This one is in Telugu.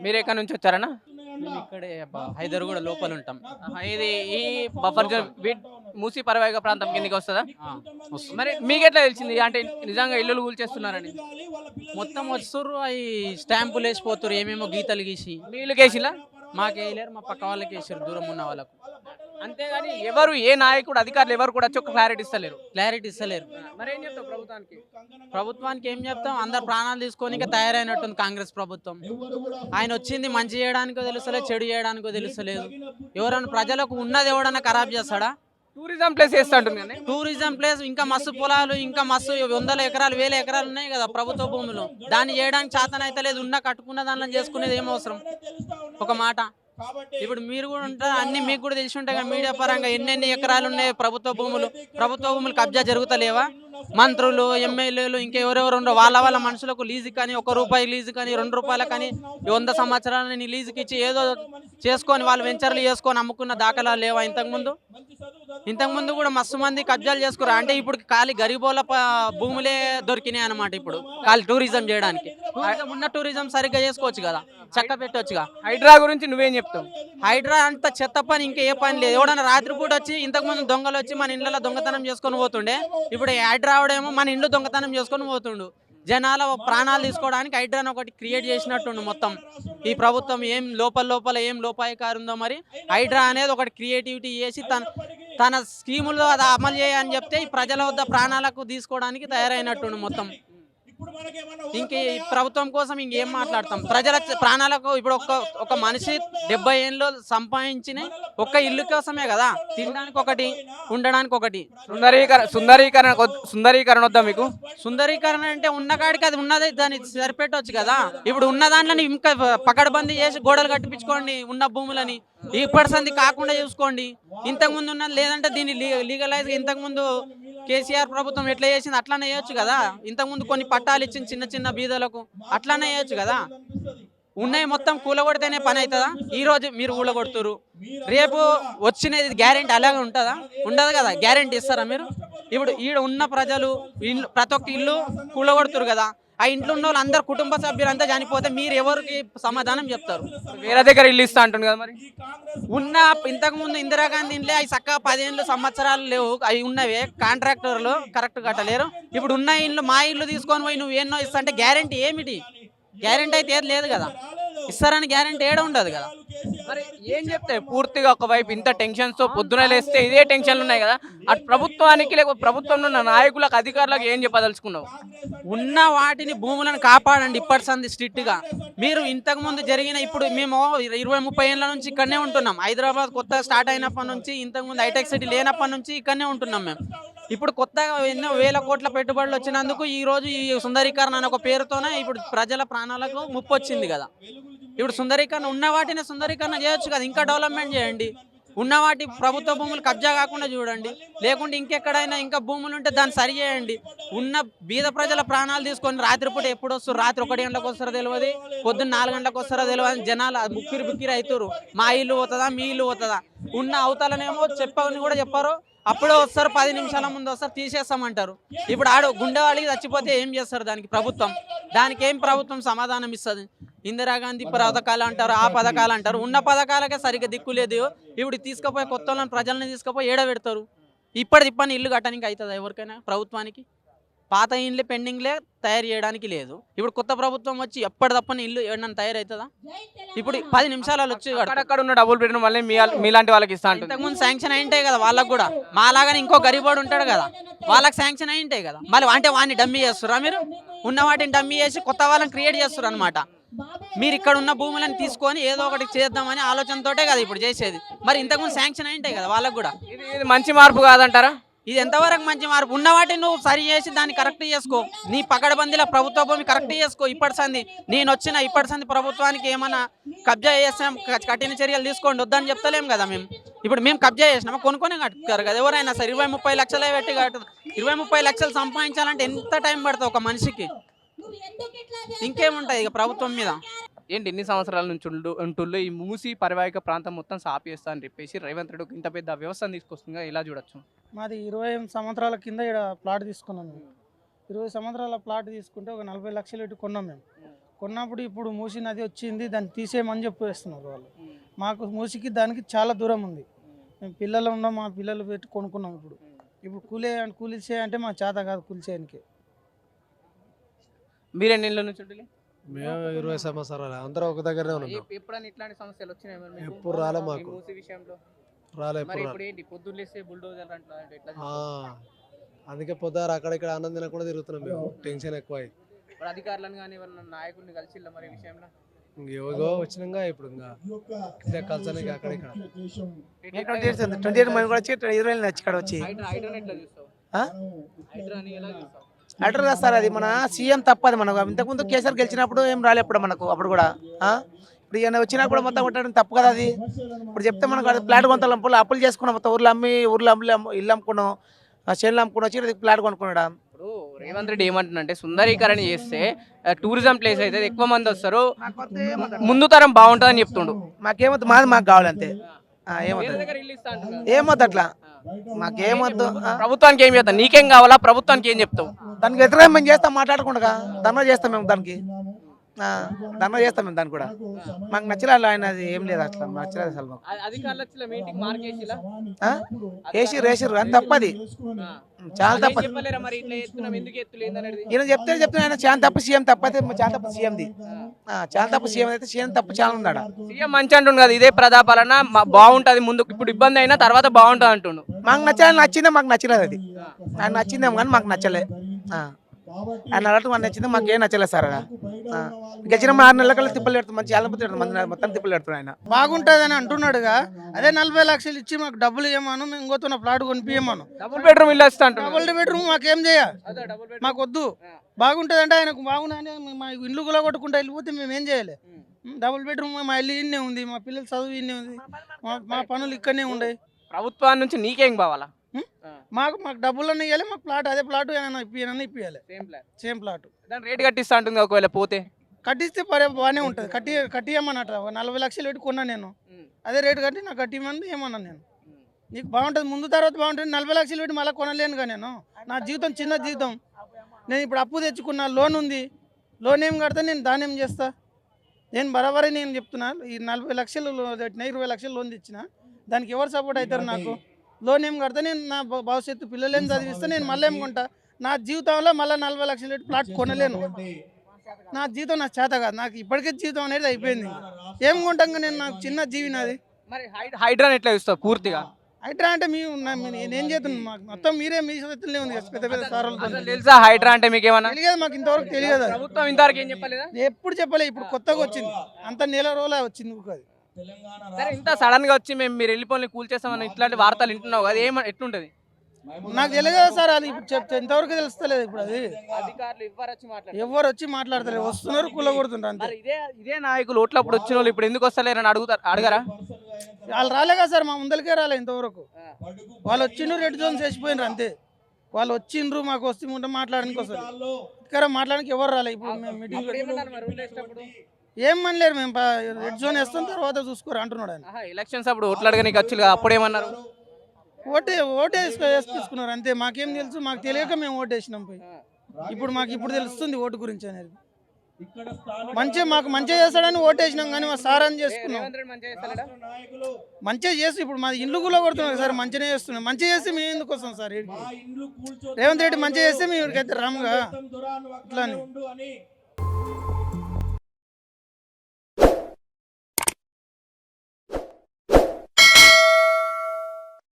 మీరు ఎక్కడి నుంచి వచ్చారన్నా? మేము ఇక్కడే హైదర్ కూడా లోపల ఉంటాం. ఇది ఈ బఫర్ జోన్ వీట్- మూసీ పరివాహిక ప్రాంతం కిందకి వస్తుందా. మరి మీకు ఎట్లా తెలిసింది? అంటే నిజంగా ఇల్లులు కూల్చేస్తున్నారని. మొత్తం వస్తుర్రు అవి స్టాంపులు వేసిపోతుర్రు ఏమేమో గీతలు గీసి. నీళ్ళు కేసిలా మాకేయలేరు మా పక్క వాళ్ళకి వేసారు దూరం ఉన్న వాళ్ళకు. అంతేగాని ఎవరు ఏ నాయకుడు అధికారులు ఎవరు కూడా వచ్చి ఒక క్లారిటీ ఇస్తలేరు. క్లారిటీ ఇస్తలేరు. మరి ఏం చెప్తావు ప్రభుత్వానికి? ప్రభుత్వానికి ఏం చెప్తాం? అందరు ప్రాణాలు తీసుకొని తయారైనట్టుంది కాంగ్రెస్ ప్రభుత్వం. ఆయన వచ్చింది మంచి చేయడానికో తెలుస్తలేదు చెడు చేయడానికో తెలుస్తలేదు. ఎవరైనా ప్రజలకు ఉన్నది ఎవడన్నా ఖరాబ్ చేస్తాడా? టూరిజం ప్లేస్ కానీ. టూరిజం ప్లేస్ ఇంకా మస్తు పొలాలు ఇంకా మస్తు వందల ఎకరాలు వేల ఎకరాలు ఉన్నాయి కదా ప్రభుత్వ భూములు. దాన్ని చేయడానికి చేతన అయితే లేదు ఉన్న కట్టుకున్న దానిలో చేసుకునేది ఏం అవసరం? ఒక మాట. ఇప్పుడు మీరు కూడా ఉంటారు అన్ని మీకు కూడా తెలిసి ఉంటాయి కదా మీడియా పరంగా ఎన్నెన్ని ఎకరాలు ఉన్నాయి ప్రభుత్వ భూములు ప్రభుత్వ భూములు కబ్జా జరుగుతలేవా? మంత్రులు ఎమ్మెల్యేలు ఇంకెవరెవరు ఉండరు. వాళ్ళ వాళ్ళ మనుషులకు లీజు కానీ ఒక రూపాయి లీజు కానీ రెండు రూపాయలు కానీ వంద సంవత్సరాలని లీజుకి ఇచ్చి ఏదో చేసుకొని వాళ్ళు వెంచర్లు చేసుకొని అమ్ముకున్న దాఖలాలు లేవా ఇంతకుముందు? ఇంతకుముందు కూడా మస్తు మంది కబ్జాలు చేసుకున్నారు అంటే ఇప్పుడు ఖాళీ గరీబోల భూములే దొరికినాయి అనమాట ఇప్పుడు. ఖాళీ టూరిజం చేయడానికి. టూరిజం ఉన్న టూరిజం సరిగ్గా చేసుకోవచ్చు కదా. చక్క పెట్టవచ్చుగా హైడ్రా గురించి నువ్వేం చెప్తావు? హైడ్రా అంత చెత్త పని ఇంకా ఏ పని లేదు. ఎవడన్నా రాత్రిపూట వచ్చి ఇంతకుముందు దొంగలు వచ్చి మన ఇళ్ళలో దొంగతనం చేసుకొని పోతుండే. ఇప్పుడు హైడ్రా ఆవిడేమో మన ఇంట్లో దొంగతనం చేసుకొని పోతుండు. జనాల ప్రాణాలు తీసుకోవడానికి హైడ్రాని ఒకటి క్రియేట్ చేసినట్టుండు మొత్తం. ఈ ప్రభుత్వం ఏం లోపల లోపల ఏం లోపాయకారు ఉందో మరి. హైడ్రా అనేది ఒకటి క్రియేటివిటీ చేసి తన తన స్కీములు అది అమలు చేయని చెప్తే ఈ ప్రజల వద్ద ప్రాణాలకు తీసుకోవడానికి తయారైనట్టుండు మొత్తం. ఇంక ఈ ప్రభుత్వం కోసం ఇంకేం మాట్లాడతాం? ప్రజల ప్రాణాలకు ఇప్పుడు ఒక ఒక మనిషి డెబ్బై ఏళ్ళు సంపాదించిన ఒక్క ఇల్లు కోసమే కదా? తినడానికి ఒకటి ఉండడానికి ఒకటి. సుందరీకరణ సుందరీకరణ సుందరీకరణ వద్దా మీకు? సుందరీకరణ అంటే ఉన్న కాడికి అది ఉన్నది దాన్ని సరిపెట్టవచ్చు కదా? ఇప్పుడు ఉన్న దాంట్లో ఇంకా పకడ్బందీ చేసి గోడలు కట్టిపించుకోండి ఉన్న భూములని. ఇప్పటి సంది కాకుండా చూసుకోండి. ఇంతకు ముందు ఉన్నది లేదంటే దీన్ని లీగలైజ్ ఇంతకు ముందు కేసీఆర్ ప్రభుత్వం ఎట్లా చేసింది అట్లానే చేయొచ్చు కదా. ఇంతకుముందు కొన్ని పట్టాలు ఇచ్చింది చిన్న చిన్న బీదలకు అట్లానే చేయొచ్చు కదా. ఉన్నాయి మొత్తం కూలగొడితేనే పని అవుతుందా ఈరోజు మీరు కూలగొడుతురు రేపు వచ్చినది గ్యారెంటీ అలాగే ఉంటుందా? ఉండదు కదా? గ్యారెంటీ ఇస్తారా మీరు? ఇప్పుడు ఈడ ఉన్న ప్రజలు ఇల్లు ప్రతి ఒక్క ఇల్లు కూలగొడుతురు కదా. ఆ ఇంట్లో ఉన్న వాళ్ళు అందరు కుటుంబ సభ్యులంతా చనిపోతే మీరు ఎవరికి సమాధానం చెప్తారు? వేరే దగ్గర ఇల్లు ఇస్తా అంటుంది కదా మరి. ఉన్న ఇంతకు ముందు ఇందిరాగాంధీ ఇంట్లో అవి చక్కగా పదిహేను సంవత్సరాలు లేవు అవి ఉన్నవే. కాంట్రాక్టర్లు కరెక్ట్ కట్టలేరు. ఇప్పుడు ఉన్న ఇల్లు మా ఇల్లు తీసుకొని పోయి నువ్వు ఎన్నో ఇస్తా అంటే గ్యారెంటీ ఏమిటి? గ్యారెంటీ అయితే ఏది లేదు కదా. ఇస్తారని గ్యారెంటీ ఏడ ఉండదు కదా. మరి ఏం చెప్తాయి పూర్తిగా ఒకవైపు ఇంత టెన్షన్స్తో పొద్దున లేస్తే ఇదే టెన్షన్లు ఉన్నాయి కదా. అటు ప్రభుత్వానికి లేకపోతే ప్రభుత్వంలో ఉన్న నాయకులకు అధికారులకు ఏం చెప్పదలుచుకున్నావు? ఉన్న వాటిని భూములను కాపాడండి ఇప్పటి సంది స్ట్రిక్ట్గా మీరు ఇంతకు ముందు జరిగిన ఇప్పుడు మేము ఇరవై ముప్పై ఏళ్ళ నుంచి ఇక్కడనే ఉంటున్నాం. హైదరాబాద్ కొత్త స్టార్ట్ అయినప్పటి నుంచి ఇంతకు ముందు హైటెక్ సిటీ లేనప్పటి నుంచి ఇక్కడనే ఉంటున్నాం మేము. ఇప్పుడు కొత్తగా ఎన్నో వేల కోట్ల పెట్టుబడులు వచ్చినందుకు ఈ రోజు ఈ సుందరీకరణ అనే ఒక పేరుతోనే ఇప్పుడు ప్రజల ప్రాణాలకు ముప్పు వచ్చింది కదా. ఇప్పుడు సుందరీకరణ ఉన్న వాటిని సుందరీకరణ చేయొచ్చు కదా. ఇంకా డెవలప్మెంట్ చేయండి. ఉన్న వాటి ప్రభుత్వ భూములు కబ్జా కాకుండా చూడండి. లేకుంటే ఇంకెక్కడైనా ఇంకా భూములు ఉంటే దాన్ని సరి చేయండి. ఉన్న బీద ప్రజల ప్రాణాలు తీసుకొని రాత్రిపూట ఎప్పుడు వస్తారు? రాత్రి ఒకటి గంటలకు వస్తారో తెలియదు. పొద్దున్న నాలుగు గంటలకు వస్తారో తెలియదు. జనాలు ముక్కిరి బిక్కిరి అవుతారు. మా ఇల్లు పోతుందా? మీ ఇల్లు పోతుందా? ఉన్న అవతలనేమో చెప్పని కూడా చెప్పారు. అప్పుడే వస్తారు పది నిమిషాల ముందు వస్తారు తీసేస్తామంటారు. ఇప్పుడు ఆడు గుండె వాళ్ళకి చచ్చిపోతే ఏం చేస్తారు దానికి ప్రభుత్వం? దానికి ఏం ప్రభుత్వం సమాధానం ఇస్తుంది? ఇందిరాగాంధీ పథకాలు అంటారు ఆ పథకాలు అంటారు ఉన్న పథకాలకే సరిగ్గా దిక్కు లేదు. ఇప్పుడు తీసుకుపోయి కొత్త వాళ్ళని ప్రజల్ని తీసుకుపోయి ఏడ పెడతారు? ఇప్పటి ఇప్పని ఇల్లు కట్టడానికి అవుతుందా ఎవరికైనా ప్రభుత్వానికి? పాత ఇండ్లు పెండింగ్లే తయారు చేయడానికి లేదు. ఇప్పుడు కొత్త ప్రభుత్వం వచ్చి ఎప్పటిదప్పని ఇల్లు ఏడన్నా తయారవుతుందా? ఇప్పుడు పది నిమిషాలలో వచ్చి. అక్కడక్కడ ఉన్న డబుల్ బెడ్రూమ్ వల్లే మీ మీలాంటి వాళ్ళకి ఇస్తా ఇంతకుముందు శాంక్షన్ అయి ఉంటాయి కదా వాళ్ళకు కూడా. మాలాగానే ఇంకో గరీబోడు ఉంటాడు కదా. వాళ్ళకి శాంక్షన్ అయి ఉంటాయి కదా. మళ్ళీ అంటే వాడిని డమ్మీ చేస్తురా మీరు? ఉన్న వాటిని డమ్మీ చేసి కొత్త వాళ్ళని క్రియేట్ చేస్తారు అనమాట మీరు ఇక్కడ ఉన్న భూములను తీసుకొని ఏదో ఒకటి చేద్దామని ఆలోచనతోటే కదా ఇప్పుడు చేసేది. మరి ఇంతకుముందు శాంక్షన్ అయి ఉంటాయి కదా వాళ్ళకు కూడా. ఇది ఇది మంచి మార్పు కాదంటారా? ఇది ఎంతవరకు మంచి మార్పు? ఉన్న వాటిని నువ్వు సరి చేసి దాన్ని కరెక్ట్ చేసుకో. నీ పకడబందీల ప్రభుత్వ భూమి కరెక్ట్ చేసుకో. ఇప్పటి సంది నేను వచ్చిన ఇప్పటి సంది ప్రభుత్వానికి ఏమన్నా కబ్జా చేసాం కఠిన చర్యలు తీసుకోండి వద్దని చెప్తలేం కదా మేము. ఇప్పుడు మేము కబ్జా చేసినామా కొనుక్కొని కట్టుతారు కదా. ఎవరైనా సరే ఇరవై ముప్పై లక్షలే పెట్టి కట్టు ఇరవై ముప్పై లక్షలు సంపాదించాలంటే ఎంత టైం పడుతుంది ఒక మనిషికి? ఇంకేముంటుంది ఇక ప్రభుత్వం మీద? ఏంటి ఎన్ని సంవత్సరాల నుంచి ఉండు ఉంటుళ్ళు? ఈ మూసి పరివాహిక ప్రాంతం మొత్తం సాపేస్తా అని చెప్పేసి రేవంత్ రెడ్డి ఇంత పెద్ద వ్యవస్థను తీసుకొస్తుందిగా ఇలా చూడొచ్చు? మాది ఇరవై సంవత్సరాల కింద ఇక్కడ ప్లాట్ తీసుకున్నాం మేము. ఇరవై సంవత్సరాల ప్లాట్ తీసుకుంటే ఒక నలభై లక్షలు పెట్టి కొన్నాం మేము. కొన్నప్పుడు ఇప్పుడు మూసి నది వచ్చింది దాన్ని తీసేయమని చెప్పేస్తున్నారు వాళ్ళు. మాకు మూసికి దానికి చాలా దూరం ఉంది. మేము పిల్లలు ఉన్నాం మా పిల్లలు పెట్టి కొనుక్కున్నాం ఇప్పుడు. ఇప్పుడు కూలే కూలిసే అంటే మా చేత కాదు కూలిసేయడానికి మీరెన్ని ఇళ్ళ నుంచి ఉంటుంది మేము ఇరవై సంవత్సరాలు అందరం ఒక దగ్గరనే ఉన్నాం. ఎప్పుడైనా ఇట్లాంటి సమస్యలు వచ్చినాయి మరి మీకు? ఎప్పుడు రాలే ఈ మాకు. మూసీ విషయంలో. రాలే మరి ఎప్పుడు ఇప్పుడు ఏంటి పొద్దున్న లేస్తే బుల్డోజర్ అంటున్నా అంటే ఎట్లా ఆ, అందుకే పొద్దారు అక్కడ ఇక్కడ ఆనందం తినకుండా తిరుగుతున్నాం మేము. టెన్షన్ ఎక్కువ అయ్యి. ఇప్పుడు అధికారులను కానీ నాయకుడిని కలిసి మరి ఈ విషయంలో? ఇంక ఏవో వచ్చినాక ఇప్పుడు ఇంకా ఇదే కలిసానికి అక్కడ ఇక్కడ. ట్వంటీ ఎయిట్ ట్వంటీ ఎయిట్ మంది కూడా వచ్చి ఇరవై ఏళ్ళు వచ్చి ఇక్కడ వచ్చి. హైడ్రా హైడ్రాని ఎట్లా చూస్తావు? ఆ? హైడ్రాని ఎలా చూస్తావు? అటర్ కదా సార్ అది మన సీఎం తప్పది మనకు. ఇంతకుముందు కేసీఆర్ గెలిచినప్పుడు ఏం రాలే ఇప్పుడు మనకు అప్పుడు కూడా? ఇప్పుడు ఈయన వచ్చినా కూడా మొత్తం కొట్టడం తప్పు కదా అది. ఇప్పుడు చెప్తే మనకు అది ప్లాట్ కొంత అప్పులు చేసుకున్నాం మొత్తం. ఊర్లో అమ్మి ఊర్లో అమ్మి ఇల్లు అమ్ముకున్నాం చేనులు అమ్ముకుని వచ్చి ప్లాట్ కొనుక్కున్నాడు? ఇప్పుడు రేవంత్ రెడ్డి ఏమంటున్నంటే సుందరీకరణ చేస్తే టూరిజం ప్లేస్ అయితే ఎక్కువ మంది వస్తారు. ముందు తరం బాగుంటుందని చెప్తుండు. మాకేమొద్దు మాది మాకు కావాలి అంతే. ఆ, వేరే ఏమొద్దు దగ్గర ఇల్లు ఇస్తా అంటున్నారు. ఏమొద్దు అట్లా? మాకేమొద్దు? ప్రభుత్వానికి ఏం చేస్తావు నీకేం కావాలా? ప్రభుత్వానికి ఏం చెప్తావు? దానికి వ్యతిరేకం మేము చేస్తాం మాట్లాడకుండా ధర్నా చేస్తాం మేము దానికి. ధర్నా చేస్తాం మేము దానికి కూడా. మాకు నచ్చలేదు ఆయన అది ఏం లేదు అట్లా నచ్చలేదు అసలు మాకు? వేసిర్రు వేసిర్రు అని తప్పది. చాలా అనేది? ఈయన చెప్తే చెప్తున్నా ఆయన చాలా తప్పు సీఎం తప్పైతే చాలా తప్పు సీఎంది. చాలా తప్పు సీఎం అయితే సీఎం తప్పు చాలా ఉందాడ సీఎం మంచి అంటుండు కదా ఇదే ప్రతాపాలన మా- బాగుంటది ముందు ఇప్పుడు ఇబ్బంది అయినా తర్వాత బాగుంటది అంటుండు. మాకు నచ్చాలి నచ్చిందే మాకు నచ్చలేదు అది. ఆయన నచ్చిందేమో కానీ మాకు నచ్చలే. ఆ. ఆయన అన్నట్టు మాకు నచ్చింది మాకు ఏం నచ్చలేదు సార్. గెలిచిన ఆరు నెలల కల్లా తిప్పలు పెడుతుంది మంచి చాలా మంది పెడుతుంది మొత్తం తిప్పలు పెడుతుంది ఆయన. బాగుంటుందని అంటున్నాడుగా. అదే నలభై లక్షలు ఇచ్చి మాకు డబ్బులు ఇవ్వమను మేము ఇంకోతున్న ప్లాట్ కొనిపించమను డబుల్ బెడ్రూమ్ ఇల్లు వస్తా అంటున్నాడు. డబుల్ బెడ్రూమ్ మాకేం చేయ? అదే డబుల్ బెడ్రూమ్ మాకు వద్దు బాగుంటుంది అంటే ఆయనకు బాగుందని మా ఇల్లు కూడా కొట్టుకుంటా వెళ్ళిపోతే మేము ఏం చేయాలి. డబుల్ బెడ్రూమ్ మా ఇల్లు ఇన్నే ఉంది మా పిల్లల చదువు ఇన్నే ఉంది మా మా పనులు ఇక్కడనే ఉండే. ప్రభుత్వం నుంచి నీకేం కావాలా? మాకు మాకు డబ్బులన్నీ ఇవ్వాలి మాకు ప్లాట్ అదే ప్లాట్ ఏమైనా ఇప్పియాలి సేమ్ ప్లాట్ దాని రేట్ కట్టిస్తా అంటుంది ఒకవేళ పోతే? కట్టిస్తే పరే బాగానే ఉంటుంది. కట్టి కట్టియమన్నట్టు ఒక నలభై లక్షలు పెట్టి కొన్నా నేను. అదే రేటు కట్టి నాకు కట్టియమని ఏమన్నా నేను. నీకు బాగుంటుంది. ముందు తర్వాత బాగుంటుంది. నలభై లక్షలు పెట్టి మళ్ళీ కొనలేనుగా నేను. నా జీవితం చిన్న జీవితం. నేను ఇప్పుడు అప్పు తెచ్చుకున్నా లోన్ ఉంది. లోన్ ఏం కడితే? నేను దాని ఏం చేస్తా? నేను బరాబరే నేను చెప్తున్నా ఈ నలభై లక్షలు పెట్టిన ఇరవై లక్షలు లోన్ తెచ్చిన దానికి ఎవరు సపోర్ట్ అవుతారు నాకు? లోన్ ఏం కడితే? నేను నా భవిష్యత్తు పిల్లలు ఏం చదివిస్తే నేను మళ్ళీ ఏం కొంటా? నా జీవితంలో మళ్ళీ నలభై లక్షలు ప్లాట్ కొనలేను. నా జీవితం నాకు చేత కాదు. నాకు ఇప్పటికే జీవితం అనేది అయిపోయింది. ఏం కొంటాం నేను నాకు చిన్న జీవి నాది మరి హైడ్- హైడ్రాన్ ఎట్లా చూస్తావు పూర్తిగా? హైడ్రా అంటే మీ నా- మీ- నేనేం చేస్తున్నాను మాకు మొత్తం మీరే మీ చేతుల్లో ఉంది పెద్ద పెద్ద అసలు తెలుసా హైడ్రా అంటే మీకు ఏమన్నా? తెలియదు మాకు ఇంతవరకు తెలియదు. ప్రభుత్వం ఇంతవరకు ఏం చెప్పలేదా? ఎప్పుడు చెప్పలే ఇప్పుడు కొత్తగా వచ్చింది. అంత నెల రోజులే వచ్చింది అది. సరే ఇంత సడన్గా వచ్చి మేము మీరు వెళ్ళిపోయి కూల్చేస్తామని ఇట్లాంటి వార్తలు వింటున్నావు అది ఏమ ఎట్లుంటది? నాకు తెలియదు సార్ అది ఇప్పుడు చెప్తే ఎంతవరకు తెలుస్తలేదు ఇప్పుడు అది. అధికారులు ఇవ్వరు వచ్చి మాట్లాడారు ఎవరు వచ్చి మాట్లాడతారు వస్తున్నారు కూలగొడుతుంటారు అంతే. మరి ఇదే ఇదే నాయకులు ఓట్లప్పుడు వచ్చిన వాళ్ళు ఇప్పుడు ఎందుకు వస్తలేరని అడుగుతారు అడగరా? వాళ్ళు రాలే కదా సార్ మా ముందరికే రాలే ఇంతవరకు. వాళ్ళు వచ్చిండ్రు రెడ్ జోన్స్ వేసిపోయినారు అంతే. వాళ్ళు వచ్చిండ్రు మాకు వస్తే ఉంటే మాట్లాడడానికి వస్తారు ఇక్కడ మాట్లాడడానికి ఎవరు రాలే ఇప్పుడు మేము మీటింగ్ ఏం మనలేరు మేము ప- రెడ్ జోన్ వేస్తాం తర్వాత చూసుకోరు అంటున్నాడు ఆయన. ఎలక్షన్స్ అప్పుడు ఓట్లు అడగనికి వచ్చి అప్పుడు ఏమన్నారు? ఓటే ఓటే తీసుకున్నారు అంతే. మాకేం తెలుసు మాకు తెలియక మేము ఓటు వేసినాం పోయి. ఇప్పుడు మాకు ఇప్పుడు తెలుస్తుంది ఓటు గురించి అనేది. మంచిగా మాకు మంచిగా చేస్తాడని ఓటు వేసినాం కానీ మా సార్ అని చేసుకున్నాం. మంచిగా చేసి ఇప్పుడు మాది ఇల్లు కూడా కొడుతున్నారు సార్ మంచిగా చేస్తున్నాం మంచిగా చేస్తే మేము ఎందుకు వస్తాం సార్ రేవంత్ రెడ్డి మంచిగా చేస్తే మేము ఇక్కడికి అయితే రాముగా. అట్లా అని